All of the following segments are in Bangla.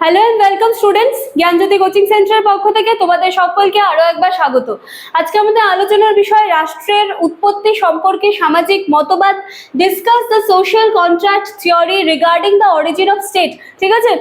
Hello and welcome students Gyanjyoti coaching সেন্টারের পক্ষ থেকে তোমাদের সকলকে আরও একবার স্বাগত। আজকে আমাদের আলোচনার বিষয় রাষ্ট্রের উৎপত্তি সম্পর্কে সামাজিক মতবাদ। Discuss the social contract theory regarding the origin of state ঠিক আছে?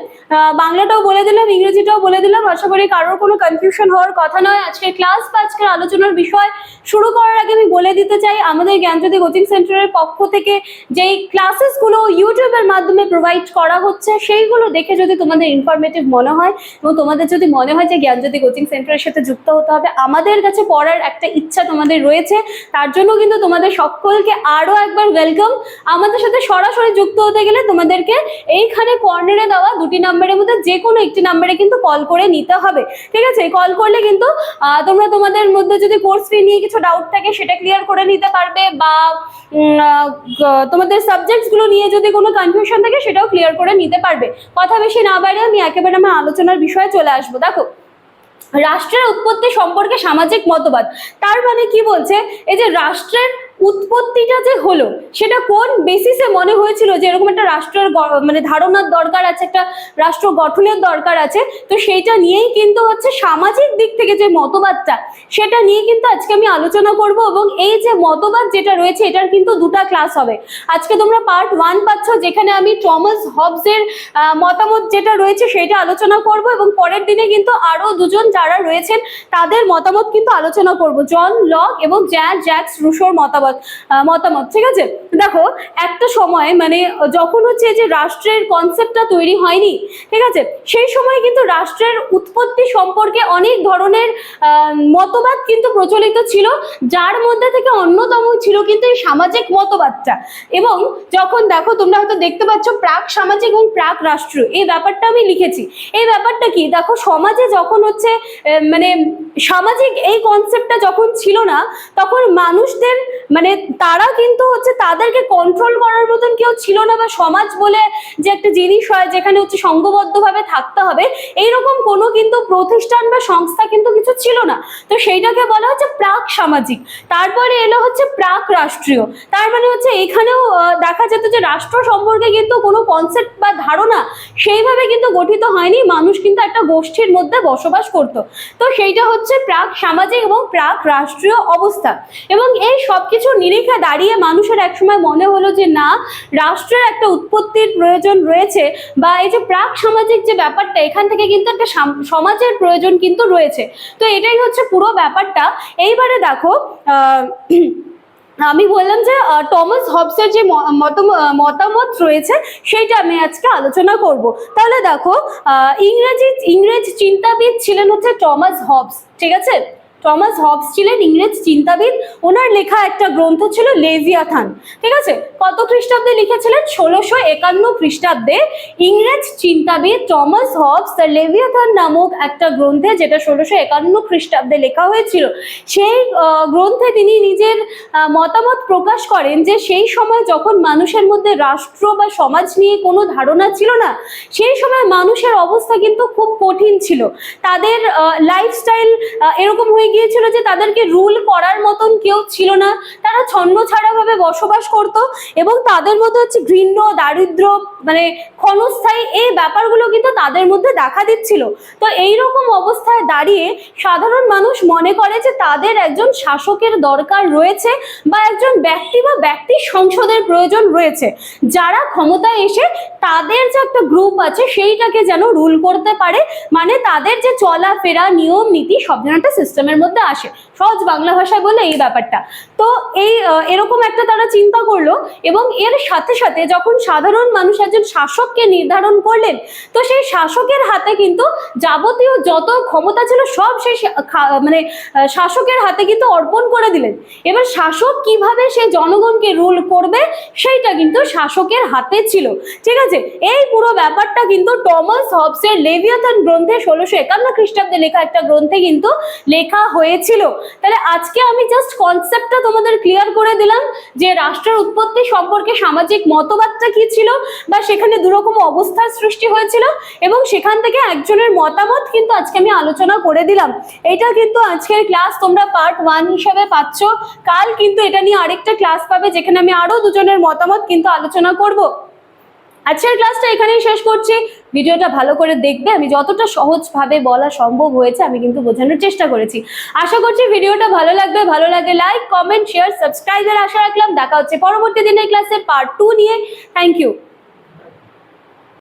বাংলাটাও বলে দিলাম, ইংরেজিটাও বলে দিলাম। আশা করি কারোর কোনো কনফিউশন হওয়ার কথা নয়। আজকের ক্লাস বা আজকের আলোচনার বিষয় শুরু করার আগে আমি বলে দিতে চাই, আমাদের জ্ঞানজ্যোতি কোচিং সেন্টারের পক্ষ থেকে যেই ক্লাসেসগুলো ইউটিউবের মাধ্যমে প্রোভাইড করা হচ্ছে, সেইগুলো দেখে যদি তোমাদের ইনফরমেটিভ মনে হয় এবং তোমাদের যদি মনে হয় যে জ্ঞানজ্যোতি কোচিং সেন্টারের সাথে যুক্ত হতে হবে, আমাদের কাছে পড়ার একটা ইচ্ছা তোমাদের রয়েছে। তার জন্য কিন্তু তোমাদের সকলকে আরও একবার ওয়েলকাম আমাদের সাথে সরাসরি যুক্ত হতে গেলে তোমাদেরকে এইখানে কর্নারে দেওয়া দুটি নাম্বারের মধ্যে যে কোনো একটি নাম্বারে কিন্তু কল করে নিতে হবে। ঠিক আছে? কল করলে কিন্তু তোমরা তোমাদের মধ্যে যদি কোর্স ফি নিয়ে কিছু ডাউট থাকে, সেটা ক্লিয়ার করে নিতে পারবে বা তোমাদের সাবজেক্টসগুলো নিয়ে যদি কোনো কনফিউশন থাকে, সেটাও ক্লিয়ার করে নিতে পারবে। কথা বেশি না বাড়িয়ে আমি একেবারে আমার আলোচনার বিষয়ে চলে আসব। দেখো, রাষ্ট্রের উৎপত্তি সম্পর্কে সামাজিক মতবাদ। তার মানে কি বলছে? এই যে রাষ্ট্রের উৎপত্তিটা যে হলো, সেটা কোন বেসিসে মনে হয়েছিল যে এরকম একটা রাষ্ট্রের মানে ধারণার দরকার আছে, একটা রাষ্ট্র গঠনের দরকার আছে? তো সেইটা নিয়েই কিন্তু হচ্ছে সামাজিক দিক থেকে যে মতবাদটা, সেটা নিয়ে কিন্তু আজকে আমি আলোচনা করব এবং এই যে মতবাদ যেটা রয়েছে, এটার কিন্তু দুটা ক্লাস হবে। আজকে তোমরা পার্ট ওয়ান পাচ্ছ, যেখানে আমি টমাস হবসের মতামত যেটা রয়েছে সেটা আলোচনা করব এবং পরের দিনে কিন্তু আরও দুজন যারা রয়েছেন, তাদের মতামত কিন্তু আলোচনা করব। জন লক এবং জ্যাক জ্যাক্স, রুশোর মতামত। মতামত ঠিক আছে? দেখো, একটা সময় মানে যখন হচ্ছে যে রাষ্ট্রের কনসেপ্টটা তৈরি হয়নি, ঠিক আছে? সেই সময় কিন্তু রাষ্ট্রের উৎপত্তি সম্পর্কে অনেক ধরনের মতবাদ কিন্তু প্রচলিত ছিল, যার মধ্যে থেকে অন্যতম ছিল কিন্তু এই সামাজিক মতবাদটা। এবং যখন দেখো, তোমরা হয়তো দেখতে পাচ্ছ প্রাক সামাজিক এবং প্রাক রাষ্ট্র, এই ব্যাপারটা আমি লিখেছি। এই ব্যাপারটা কি? দেখো, সমাজে যখন হচ্ছে মানে সামাজিক এই কনসেপ্টটা যখন ছিল না, তখন মানুষদের মানে তারা কিন্তু হচ্ছে তাদেরকে কন্ট্রোল করার মতন কেউ ছিল না বা সমাজ বলে যে একটা জিনিস হয় যেখানে হচ্ছে সংঘবদ্ধভাবে থাকতে হবে, এইরকম কোনো কিন্তু প্রতিষ্ঠান বা সংস্থা কিন্তু কিছু ছিল না। তো সেইটাকে বলা হচ্ছে প্রাক সামাজিক। তারপরে এলো হচ্ছে প্রাক রাষ্ট্রীয়। তার মানে হচ্ছে এখানেও দেখা যেত যে রাষ্ট্র সম্পর্কে কিন্তু কোনো কনসেপ্ট বা ধারণা সেইভাবে কিন্তু গঠিত হয়নি, মানুষ কিন্তু একটা গোষ্ঠীর মধ্যে বসবাস করত। তো সেইটা হচ্ছে প্রাক সামাজিক এবং প্রাক রাষ্ট্রীয় অবস্থা। এবং এই সবকিছু নিরিখে দাঁড়িয়ে মানুষের একসময় মনে হলো যে, না, রাষ্ট্রের একটা উৎপত্তির প্রয়োজন রয়েছে বা এই যে প্রাক সামাজিক যে ব্যাপারটা, এখান থেকে কিন্তু একটা সাম- সমাজের প্রয়োজন কিন্তু রয়েছে। তো এটাই হচ্ছে পুরো ব্যাপারটা। এইবারে দেখো আমি বললাম যে টমাস হবসের যে মতামত রয়েছে, সেইটা আমি আজকে আলোচনা করব। তাহলে দেখো ইংরেজি, ইংরেজ চিন্তাবিদ ছিলেন হচ্ছে টমাস হবস, ঠিক আছে? টমাস হবস ছিলেন ইংরেজ চিন্তাবিদ। ওনার লেখা একটা গ্রন্থ ছিল লেভিয়াথান। ঠিক আছে? কত খ্রিস্টাব্দে লিখেছিলেন? ষোলোশো একান্ন খ্রিস্টাব্দে ইংরেজ চিন্তাবিদ টমাস হবস দ্য লেভিয়াথান নামক একটা গ্রন্থে, যেটা ষোলোশো একান্ন খ্রিস্টাব্দে লেখা হয়েছিল, সেই গ্রন্থে তিনি নিজের মতামত প্রকাশ করেন যে সেই সময় যখন মানুষের মধ্যে রাষ্ট্র বা সমাজ নিয়ে কোনো ধারণা ছিল না, সেই সময় মানুষের অবস্থা কিন্তু খুব কঠিন ছিল। তাদের লাইফস্টাইল এরকম হয়ে গিয়েছিল যে তাদেরকে রুল করার মতন কেউ ছিল না। তারা ছন্ন ছাড়াভাবে বসবাস করত এবং তাদের মধ্যে হচ্ছে ঘৃণ্য, দারিদ্র মানে ক্ষণস্থায়ী এই ব্যাপারগুলো কিন্তু তাদের মধ্যে দেখা দিচ্ছিল। তো এই রকম অবস্থায় দাঁড়িয়ে সাধারণ মানুষ মনে করে যে তাদের একজন শাসকের দরকার রয়েছে বা একজন ব্যক্তি বা ব্যক্তি সংসদের প্রয়োজন রয়েছে। যারা ক্ষমতায় এসে তাদের যে একটা গ্রুপ আছে সেইটাকে যেন রুল করতে পারে। মানে তাদের যে চলাফেরা নিয়ম নীতি সব যেন একটা সিস্টেমের মধ্যে আসে। সহজ বাংলা ভাষায় বলে এই ব্যাপারটা। তো এই এরকম একটা তারা চিন্তা করল এবং এর সাথে সাথে যখন সাধারণ মানুষ একজন শাসককে নির্ধারণ করলেন, তো সেই শাসকের হাতে কিন্তু যাবতীয় যত ক্ষমতা ছিল সব সেই মানে শাসকের হাতে কিন্তু অর্পণ করে দিলেন। এবার শাসক কীভাবে সে জনগণকে রুল করবে, সেইটা কিন্তু শাসকের হাতে ছিল। ঠিক আছে? এই পুরো ব্যাপারটা কিন্তু টমাস হবসের লেভিয়াথান গ্রন্থে ষোলোশো একান্ন খ্রিস্টাব্দে লেখা একটা গ্রন্থে কিন্তু লেখা হয়েছিল। তাহলে আজকে আমি জাস্ট কনসেপ্টটা তোমাদের ক্লিয়ার করে দিলাম যে রাষ্ট্রের উৎপত্তি সম্পর্কে সামাজিক মতবাদটা কি ছিল বা সেখানে দুরকম অবস্থার সৃষ্টি হয়েছিল এবং সেখান থেকে একজনের মতামত কিন্তু আজকে আমি আলোচনা করে দিলাম। এটা কিন্তু আজকের ক্লাস তোমরা পার্ট ওয়ান হিসাবে পাচ্ছ। কাল কিন্তু এটা নিয়ে আরেকটা ক্লাস পাবে যেখানে আমি আরও দুজনের মতামত কিন্তু আলোচনা করব। আজকের ক্লাসটা এখানেই শেষ করছি। ভিডিওটা ভালো করে দেখবে। আমি যতটা সহজভাবে বলা সম্ভব হয়েছে, আমি কিন্তু বোঝানোর চেষ্টা করেছি। আশা করছি ভিডিওটা ভালো লাগবে। ভালো লাগে লাইক কমেন্ট শেয়ার সাবস্ক্রাইবের আশা রাখলাম। দেখা হচ্ছে পরবর্তী দিনের ক্লাসে পার্ট টু নিয়ে। Thank you